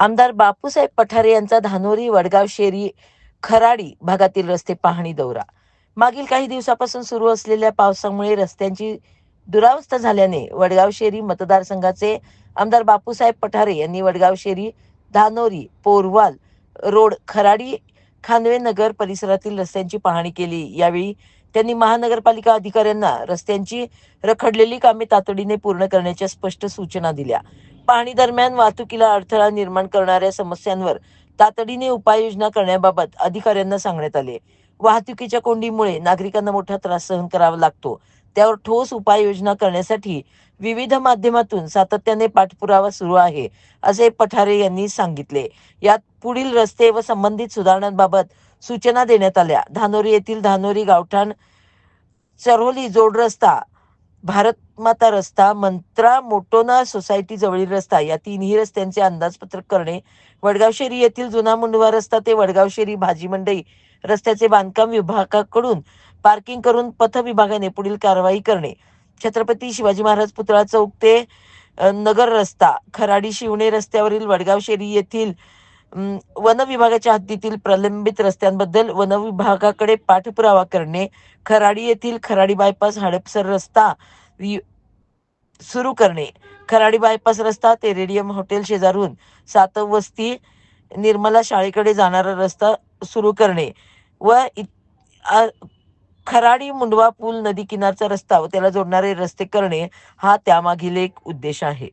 आमदार बापूसाहेब पठारे यांचा धानोरी वडगाव शेरी खराडी भागातील रस्ते पाहणी दौरा. मागील काही दिवसापासून सुरू असलेल्या पावसामुळे रस्त्यांची दुरावस्था झाल्याने वडगाव शेरी मतदारसंघाचे आमदार बापूसाहेब पठारे यांनी वडगाव शेरी धानोरी पोरवाल रोड खराडी खानवे नगर परिसरातील रस्त्यांची पाहणी केली. यावेळी त्यांनी महानगरपालिका अधिकाऱ्यांना रस्त्यांची रखडलेली कामे तातडीने पूर्ण करण्याच्या स्पष्ट सूचना दिल्या. पाहणी दरम्यान वाहतुकीला अडथळा निर्माण करणाऱ्या समस्यांवर तातडीने उपाययोजना करण्याबाबत अधिकाऱ्यांना सांगण्यात आले. वाहतुकीच्या कोंडीमुळे नागरिकांना मोठा त्रास सहन करावा लागतो. त्यावर ठोस उपाययोजना करण्यासाठी विविध माध्यमातून सातत्याने पाठपुरावा सुरू आहे असे पठारे यांनी सांगितले. यात पुढील रस्ते व संबंधित सुधारणांबाबत सूचना देण्यात आल्या. धानोरी येथील धानोरी गावठाण चरोली जोड रस्ता भारत माता रस्ता मंत्रा मोटोना सोसायटी जवळील रस्ता या तिन्ही रस्त्यांचे अंदाजपत्रक करणे वडगाव शेरी येथील जुना मुंडवा रस्ता ते वडगाव शेरी भाजी मंडई रस्त्याचे बांधकाम विभागाकडून पार्किंग करून पथ विभागाने पुढील कारवाई करणे. छत्रपती शिवाजी महाराज पुतळा चौक ते नगर रस्ता खराडी शिवणे रस्त्यावरील वडगाव शेरी येथील वन विभागाच्या हद्दीतील प्रलंबित रस्त्यांबद्दल वन विभागाकडे पाठपुरावा करणे. खराडी येथील खराडी बायपास हडपसर रस्ता सुरू करणे. खराडी बायपास रस्ता ते रेडियम हॉटेल शेजारून सातव वस्ती निर्मला शाळेकडे जाणारा रस्ता सुरू करणे व इ- खराडी मुंडवा पूल नदी किनारचा रस्ता व त्याला जोडणारे रस्ते करणे हा त्यामागील एक उद्देश आहे.